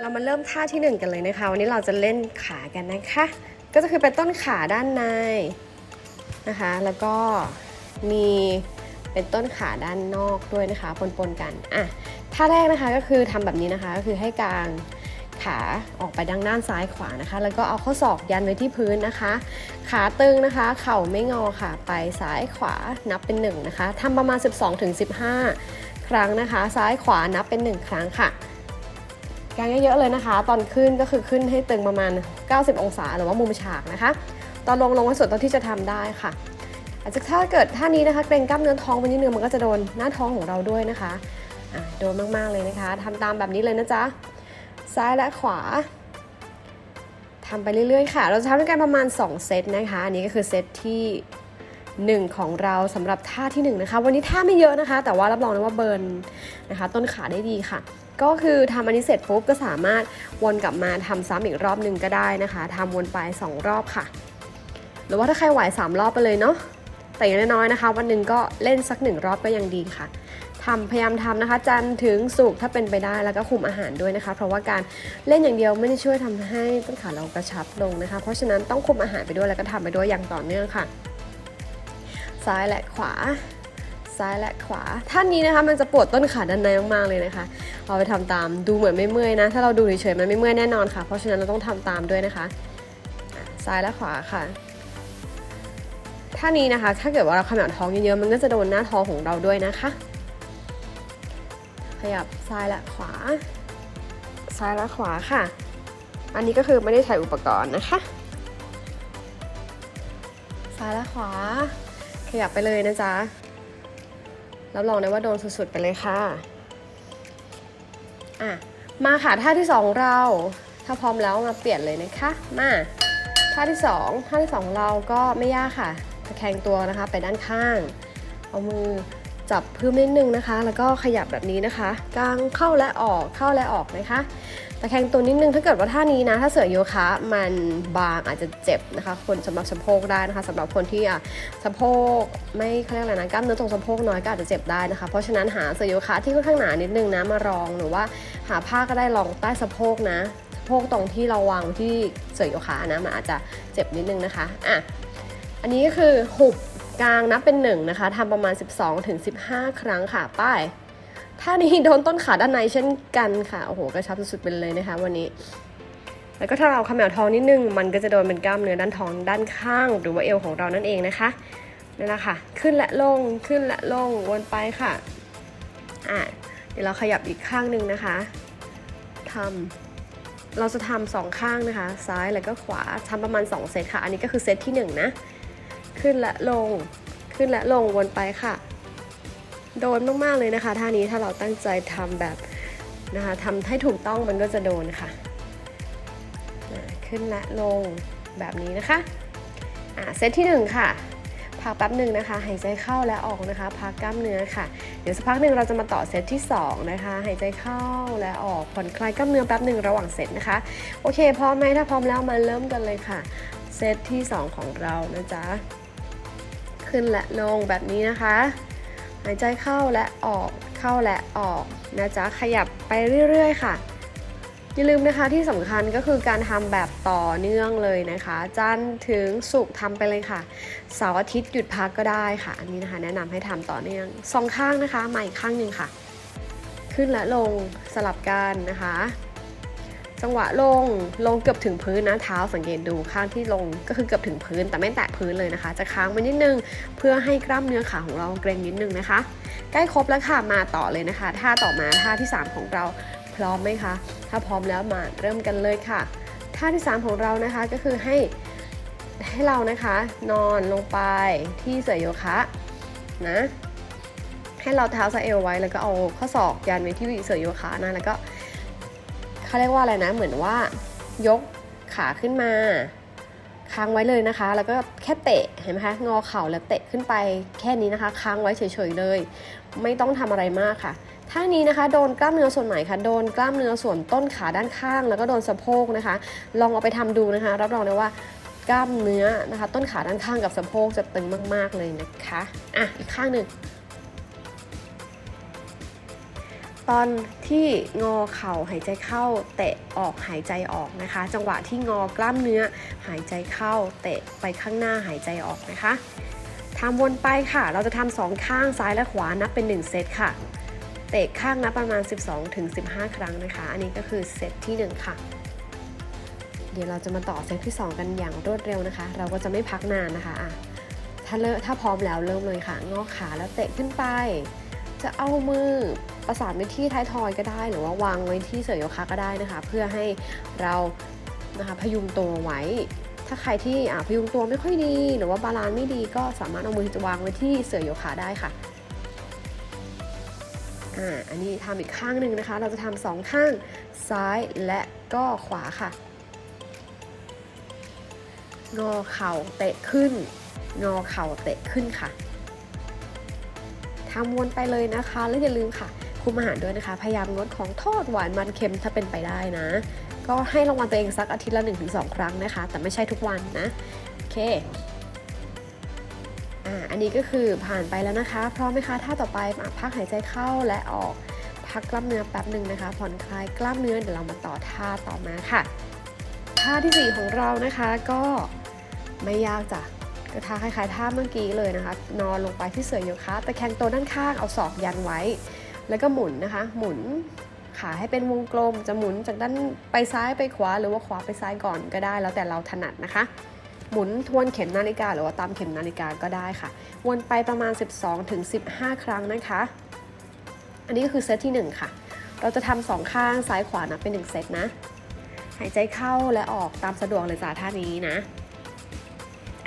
เรามาเริ่มท่าที่หนึ่งกันเลยนะคะ วันนี้เราจะเล่นขากันนะคะ ก็จะคือเป็นต้นขาด้านในนะคะ แล้วก็มีเป็นต้นขาด้านนอกด้วยนะคะปนๆกันอะท่าแรกนะคะก็คือทำแบบนี้นะคะก็คือให้กางขาออกไปดังด้านซ้ายขวานะคะ แล้วก็เอาข้อศอกยันไว้ที่พื้นนะคะ ขาตึงนะคะ เข่าไม่งอค่ะ ไปซ้ายขวานับเป็นหนึ่งนะคะทำประมาณ 12-15 ครั้งนะคะ ซ้ายขวานับเป็นหนึ่งครั้งค่ะ กางเยอะๆเลยนะคะ ตอนขึ้นก็คือขึ้นให้ตึงประมาณ 90 องศาหรือว่ามุมฉากนะคะ ตอนลงลงให้สุดเท่าที่จะทำได้ค่ะ อาจจะถ้าเกิดท่านี้นะคะเกรงกล้ามเนื้อท้องไปนิดนึงมันก็จะโดนหน้าท้องของเราด้วยนะคะะโดนมากๆเลยนะคะทำตามแบบนี้เลยนะจ๊ะซ้ายและขวาทำไปเรื่อยๆค่ะ เราจะทำด้วยกันประมาณ 2 เซตนะคะ อันนี้ก็คือเซตที่ 1 ของเราสำหรับท่าที่ 1 นะคะ วันนี้ท่าไม่เยอะนะคะ แต่ว่ารับรองเลยว่าเบิร์นนะคะ ต้นขาได้ดีค่ะ ก็คือทำอันนี้เสร็จปุ๊บก็สามารถวนกลับมาทำซ้ำอีกรอบหนึ่งก็ได้นะคะทำวนไป 2 รอบค่ะ หรือว่าถ้าใครไหว 3 รอบไปเลยเนาะแต่อย่างน้อยๆนะคะ วันหนึ่งก็เล่นสักหนึ่งรอบก็ยังดีค่ะทำพยายามทำนะคะ จันถึงสุกถ้าเป็นไปได้แล้วก็คุมอาหารด้วยนะคะ เพราะว่าการเล่นอย่างเดียวไม่ได้ช่วยทำให้ต้นขาเรากระชับลงนะคะ เพราะฉะนั้นต้องคุมอาหารไปด้วยแล้วก็ทำไปด้วยอย่างต่อเนื่องค่ะ ซ้ายและขวา ซ้ายและขวาท่านนี้นะคะ มันจะปวดต้นขาด้านในมากๆเลยนะคะ เอาไปทำตามดูเหมือนไม่เมื่อยนะ ถ้าเราดูเฉยๆมันไม่เมื่อยแน่นอนค่ะ เพราะฉะนั้นเราต้องทำตามด้วยนะคะ ซ้ายและขวาค่ะท่านี้นะคะ ถ้าเกิดว่าเราขมวดท้องเยอะๆ มันก็จะโดนหน้าท้องของเราด้วยนะคะ ขยับซ้ายและขวา ซ้ายและขวาค่ะ อันนี้ก็คือไม่ได้ใช้อุปกรณ์นะคะ ซ้ายและขวา ขยับไปเลยนะจ๊ะ รับรองได้ว่าโดนสุดๆไปเลยค่ะ อะมาค่ะท่าที่สองเรา ถ้าพร้อมแล้วมาเปลี่ยนเลยนะคะ มาท่าที่สองท่าที่สองเราก็ไม่ยากค่ะตะแคงตัวนะคะไปด้านข้าง เอามือจับพื้นนิดนึงนะคะ แล้วก็ขยับแบบนี้นะคะกางเข้าและออกเข้าและออกนะคะ ตะแคงตัวนิดนึงถ้าเกิดว่าท่านี้นะ ถ้าเสือโยคะมันบางอาจจะเจ็บนะคะ คนสำหรับสะโพกได้นะคะสำหรับคนที่อะสะโพกไม่เขาเรียกอะไรนะกล้ามเนื้อตรงสะโพกน้อยก็อาจจะเจ็บได้นะคะ เพราะฉะนั้นหาเสือโยคะที่ค่อนข้างหนานิดนึงนะมารองหรือว่าหาผ้าก็ได้รองใต้สะโพกนะสะโพกตรงที่เราวางที่เสือโยคะนะมันอาจจะเจ็บนิดนึงนะคะอะอันนี้ก็คือหุบกลางนับเป็นหนึ่งนะคะทำประมาณ 12-15 ครั้งค่ะ ป้าย ท่านี้โดนต้นขาด้านในเช่นกันค่ะ โอ้โห กระชับสุดๆไปเลยนะคะ วันนี้ แล้วก็ถ้าเราเขมวท้องนิดนึง มันก็จะโดนเป็นกล้ามเนื้อด้านท้องด้านข้าง หรือว่าเอวของเรานั่นเองนะคะนั่นแหละค่ะ ขึ้นและลง ขึ้นและลง วนไปค่ะ อะ เดี๋ยวเราขยับอีกข้างหนึ่งนะคะทำเราจะทำสองข้างนะคะ ซ้ายแล้วก็ขวาทำประมาณ 2 เซตค่ะ อันนี้ก็คือเซตที่ 1 นะ ขึ้นและลง ขึ้นและลง วนไปค่ะ โดนมากๆเลยนะคะท่านี้ถ้าเราตั้งใจทำแบบนะคะทำให้ถูกต้องมันก็จะโดนค่ะขึ้นและลงแบบนี้นะคะอ่าเซตที่ 1 ค่ะพักแป๊บหนึ่งนะคะ หายใจเข้าและออกนะคะ พักกล้ามเนื้อค่ะ เดี๋ยวสักพักหนึ่งเราจะมาต่อเซตที่ 2 นะคะ หายใจเข้าและออกผ่อนคลายกล้ามเนื้อแป๊บหนึ่งระหว่างเซตนะคะ โอเคพร้อมไหมถ้าพร้อมแล้วมาเริ่มกันเลยค่ะ เซตที่ 2 ของเรานะจ๊ะ ขึ้นและลงแบบนี้นะคะ หายใจเข้าและออกเข้าและออกนะจ๊ะขยับไปเรื่อยๆค่ะ อย่าลืมนะคะที่สำคัญก็คือการทำแบบต่อเนื่องเลยนะคะ จันถึงศุกทำไปเลยค่ะเสาร์อาทิตย์หยุดพักก็ได้ค่ะ อันนี้นะคะ แนะนำให้ทำต่อเนื่องสองข้างนะคะมาอีกข้างหนึ่งค่ะ ขึ้นและลงสลับกันนะคะ จังหวะลงลงเกือบถึงพื้นนะเท้าสังเกตดูข้างที่ลงก็คือเกือบถึงพื้น แต่ไม่แตะพื้นเลยนะคะ จะค้างไว้นิดนึง เพื่อให้กล้ามเนื้อขาของเราเกร็งนิดนึงนะคะ ใกล้ครบแล้วค่ะมาต่อเลยนะคะท่าต่อมาท่าที่ 3 ของเราพร้อมไหมคะ ถ้าพร้อมแล้วมาเริ่มกันเลยค่ะท่าที่ 3 ของเรานะคะก็คือให้ให้เรานะคะนอนลงไปที่เสื่อโยคะนะให้เราเท้าสะเอวไว้แล้วก็เอาข้อศอกยันไว้ที่เสื่อโยคะนะแล้วก็ เขาเรียกว่าอะไรนะ เหมือนว่ายกขาขึ้นมา ค้างไว้เลยนะคะ แล้วก็แค่เตะเห็นไหมคะงอเข่าแล้วเตะขึ้นไปแค่นี้นะคะ ค้างไว้เฉยๆเลย ไม่ต้องทำอะไรมากค่ะท่านี้นะคะโดนกล้ามเนื้อส่วนไหนคะโดนกล้ามเนื้อส่วนต้นขาด้านข้าง แล้วก็โดนสะโพกนะคะ ลองเอาไปทำดูนะคะ รับรองได้ว่ากล้ามเนื้อนะคะ ต้นขาด้านข้างกับสะโพกจะตึงมาก ๆเลยนะคะอะอีกข้างหนึ่ง ตอนที่งอเข่าหายใจเข้า เตะออกหายใจออกนะคะ จังหวะที่งอกล้ามเนื้อหายใจเข้า เตะไปข้างหน้าหายใจออกนะคะทำวนไปค่ะ เราจะทำสองข้างซ้ายและขวานับเป็น 1 เซตค่ะ เตะข้างนับประมาณ 12-15 ครั้งนะคะ อันนี้ก็คือเซตที่ 1 ค่ะ เดี๋ยวเราจะมาต่อเซตที่ 2 กันอย่างรวดเร็วนะคะ เราก็จะไม่พักนานนะคะอะถ้าเลถ้าพร้อมแล้วเริ่มเลยค่ะ งอขาแล้วเตะขึ้นไป จะเอามือประสานไว้ที่ท้ายทอยก็ได้ หรือว่าวางไว้ที่เสื่อโยคะก็ได้นะคะ เพื่อให้เรานะคะพยุงตัวไว้ ถ้าใครที่พยุงตัวไม่ค่อยดี หรือว่าบาลานซ์ไม่ดีก็สามารถเอามือจะวางไว้ที่เสื่อโยคะได้ค่ะอ่าอันนี้ทำอีกข้างหนึ่งนะคะ เราจะทำสองข้างซ้ายและก็ขวาค่ะ งอเข่าเตะขึ้น งอเข่าเตะขึ้นค่ะ ทำวนไปเลยนะคะ แล้วอย่าลืมค่ะ คุมอาหารด้วยนะคะ พยายามงดของทอดหวานมันเค็มถ้าเป็นไปได้นะ ก็ให้รางวัลตัวเองสักอาทิตย์ละ 1-2 ครั้งนะคะ แต่ไม่ใช่ทุกวันนะ โอเคอ่าอันนี้ก็คือผ่านไปแล้วนะคะ พร้อมไหมคะท่าต่อไปมาพักหายใจเข้าและออก พักกล้ามเนื้อแป๊บหนึ่งนะคะ ผ่อนคลายกล้ามเนื้อเดี๋ยวเรามาต่อท่าต่อมาค่ะ ท่าที่ 4 ของเรานะคะก็ไม่ยากจ้ะ ก็ท่าคล้ายๆท่าเมื่อกี้เลยนะคะ นอนลงไปที่เสื่อโยคะตะแคงตัวด้านข้างเอาศอกยันไว้ แล้วก็หมุนนะคะ หมุนขาให้เป็นวงกลม จะหมุนจากด้านไปซ้ายไปขวาหรือว่าขวาไปซ้ายก่อนก็ได้ แล้วแต่เราถนัดนะคะ หมุนทวนเข็มนาฬิกา หรือว่าตามเข็มนาฬิกาก็ได้ค่ะ วนไปประมาณ 12-15 ครั้งนะคะ อันนี้ก็คือเซตที่ 1 ค่ะ เราจะทำสองข้างซ้ายขวานะเป็น 1 เซตนะ หายใจเข้าและออกตามสะดวกเลยจ้าท่านี้นะ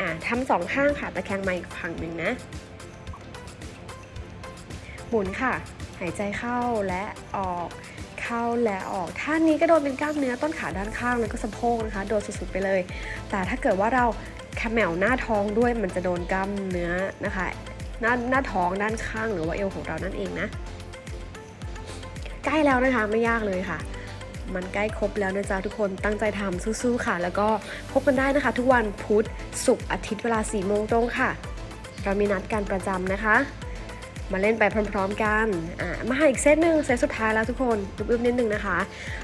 อ่าทำสองข้างค่ะ ตะแคงมาอีกฝั่งหนึ่งนะ หมุนค่ะ หายใจเข้าและออกเข้าและออกท่านี้ก็โดนเป็นกล้ามเนื้อต้นขาด้านข้างแล้วก็สะโพกนะคะ โดนสุดๆไปเลย แต่ถ้าเกิดว่าเราแคมแมวหน้าท้องด้วยมันจะโดนกล้ามเนื้อนะคะหน้าหน้าท้องด้านข้างหรือว่าเอวของเรานั่นเองนะ ใกล้แล้วนะคะไม่ยากเลยค่ะ มันใกล้ครบแล้วนะจ๊ะทุกคนตั้งใจทำสู้ๆค่ะ แล้วก็พบกันได้นะคะ ทุกวันพุธศุกร์อาทิตย์เวลา4โมงตรงค่ะ เรามีนัดกันประจำนะคะ มาเล่นไปพร้อมๆกันอ่ามาหาอีกเซตหนึ่งเซตสุดท้ายแล้วทุกคนอึบๆนิดนึงนะคะ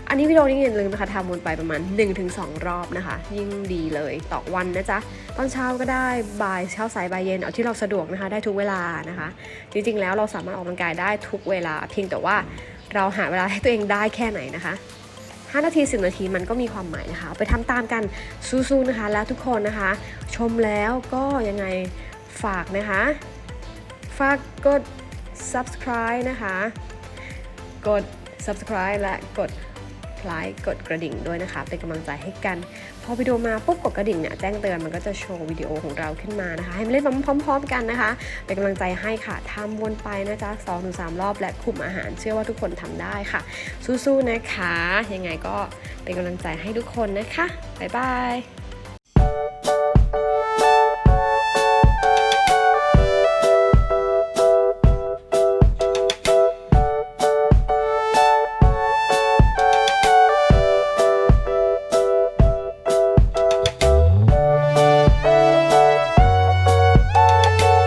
อันนี้วิดีโอนี้อย่าลืมนะคะทำวนไปประมาณ 1-2 รอบนะคะ ยิ่งดีเลยต่อวันนะจ๊ะตอนเช้าก็ได้บ่ายเช้าสายบ่ายเย็นเอาที่เราสะดวกนะคะ ได้ทุกเวลานะคะ จริงๆแล้วเราสามารถออกกำลังกายได้ทุกเวลา เพียงแต่ว่าเราหาเวลาให้ตัวเองได้แค่ไหนนะคะ 5 นาที 10 นาทีมันก็มีความหมายนะคะ ไปทำตามกันสู้ๆนะคะ แล้วทุกคนนะคะ ชมแล้วก็ยังไงฝากนะคะ ฝากกด subscribe นะคะ กด subscribe และกดไลค์กดกระดิ่งด้วยนะคะ เป็นกำลังใจให้กัน พอวิดีโอมาปุ๊บกดกระดิ่งเนี่ยแจ้งเตือนมันก็จะโชว์วิดีโอของเราขึ้นมานะคะ ให้มาเล่นพร้อม ๆ กันนะคะ เป็นกำลังใจให้ค่ะทำวนไปนะจ๊ะ2อถึงสรอบและคุมอาหาร เชื่อว่าทุกคนทำได้ค่ะ สู้ๆนะคะ ยังไงก็เป็นกำลังใจให้ทุกคนนะคะบ๊ายบาย